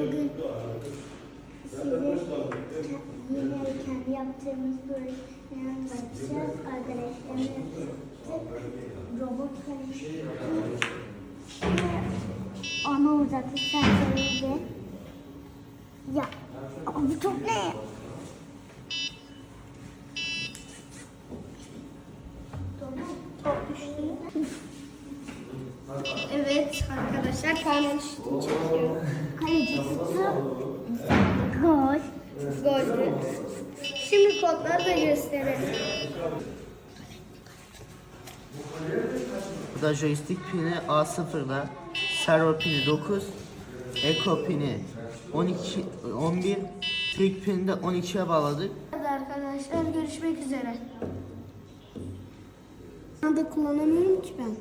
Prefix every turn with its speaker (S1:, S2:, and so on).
S1: Bugün size yine yaptığımız projeyi anlatacağız. Arkadaşlarımla yaptık. Robot konuştuk. Onu uzattık sensörüyle. Ya bu top ne? Top düştü.
S2: Evet arkadaşlar karnım
S1: şutu. Gol.
S2: Goldü. Şimdi kodları da gösterelim.
S3: Bu da joystick pini A0'da, servo pini 9, eco pini 12, 11, trick pini de 12'ye bağladık.
S2: Hadi arkadaşlar görüşmek üzere. Ben de kullanamıyorum ki ben.